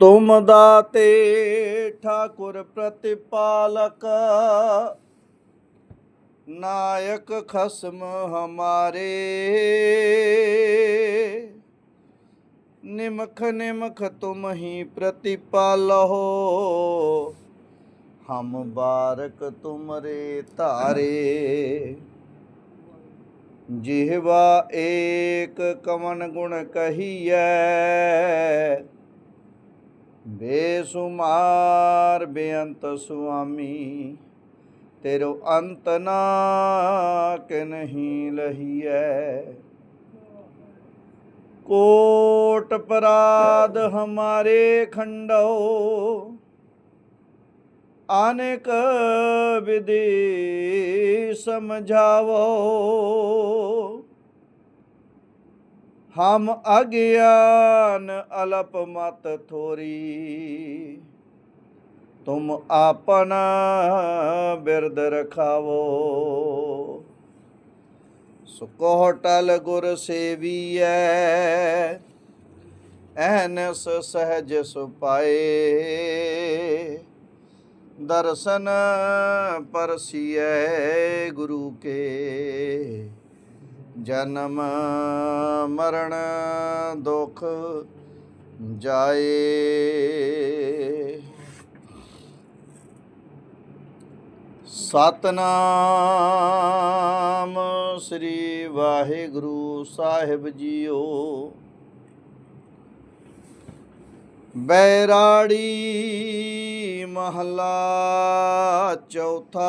ਤੁਮ ਦਾਤੇ ਠਾਕੁਰ ਪ੍ਰਤਿਪਾਲਕ, ਨਾਇਕ ਖਸਮ ਹਮਾਰੇ। ਨਿਮਖ ਨਿਮਖ ਤੁਮ ਹੀ ਪ੍ਰਤਿਪਾਲਹੁ, ਹਮ ਬਾਰਕ ਤੁਮਰੇ ਧਾਰੇ। ਜਿਹਵਾ ਏਕ ਕਵਨ ਗੁਣ ਕਹੀਐ ਬੇਸੁਮਾਰ, ਬੇਅੰਤ ਸੁਆਮੀ, ਤੇਰੋ ਅੰਤ ਨਾ ਕਿ ਨਹੀਂ ਲਹੀਐ। ਕੋਟ ਪਰਾਧ ਹਮਾਰੇ ਖੰਡੋ, ਅਨੇਕ ਵਿਦੇ ਸਮਝਾਵੋ। ਹਮ ਅਗਿਆਨ ਅਲਪ ਮਤ ਥੋਰੀ। ਤੁਮ ਆਪਨ ਬਿਰਦ ਰਖਾਵੋ। ਸੁਕੋ ਟਲ ਗੁਰ ਸੇਵੀਐ, ਐਨਸ ਸਹਜ ਸੁਪਾਏ। ਦਰਸ਼ਨ ਪਰਸੀਐ ਗੁਰੂ ਕੇ। ਜਨਮ ਮਰਨ ਦੁਖ ਜਾਏ। ਸਤਨਾਮ ਸ੍ਰੀ ਵਾਹਿਗੁਰੂ ਸਾਹਿਬ ਜੀਓ। ਬੈਰਾੜੀ ਮਹਲਾ ਚੌਥਾ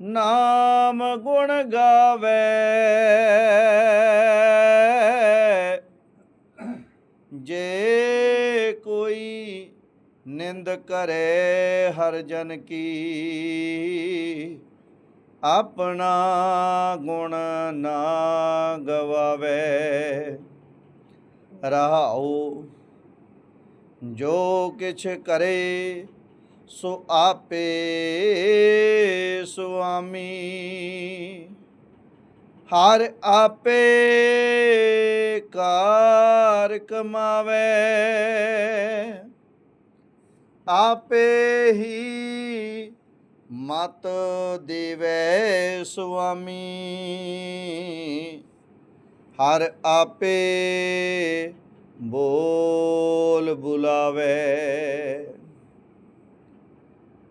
ਨਾਮ ਗੁਣ ਗਾਵੇ। ਜੇ ਕੋਈ ਨਿੰਦ ਕਰੇ ਹਰ ਜਨ ਕੀ, ਆਪਣਾ ਗੁਣ ਨਾ ਗਵਾਵੇ। ਰਹਾਉ ਜੋ ਕਿਛ ਕਰੇ ਸੋ ਆਪੇ ਸੁਆਮੀ। ਹਰ ਆਪੇ ਕਾਰ ਕਮਾਵੇ। ਆਪੇ ਹੀ ਮਤ ਦੇਵੇ ਸੁਆਮੀ। ਹਰ ਆਪੇ ਬੋਲ ਬੁਲਾਵੇ।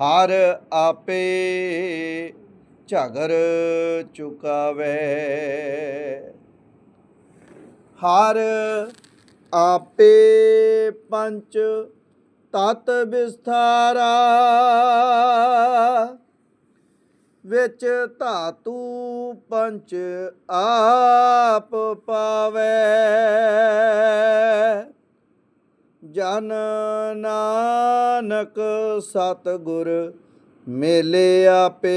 ਹਰ ਆਪੇ ਝਗਰ ਚੁਕਾਵੇ। ਹਰ ਆਪੇ ਪੰਚ ਤਤ ਵਿਸਥਾਰਾ ਵਿੱਚ ਧਾਤੂ ਪੰਚ ਆਪ ਪਾਵੇ। ਜਨ ਨਾਨਕ ਸਤਿਗੁਰ ਮੇਲੇ ਆਪੇ।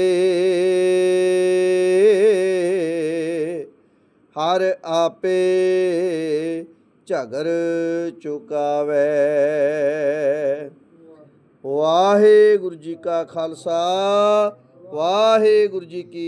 ਹਰ ਆਪੇ ਝਗਰ ਚੁਕਾਵੇ। ਵਾਹਿਗੁਰੂ ਜੀ ਕਾ ਖਾਲਸਾ, ਵਾਹਿਗੁਰੂ ਜੀ ਕੀ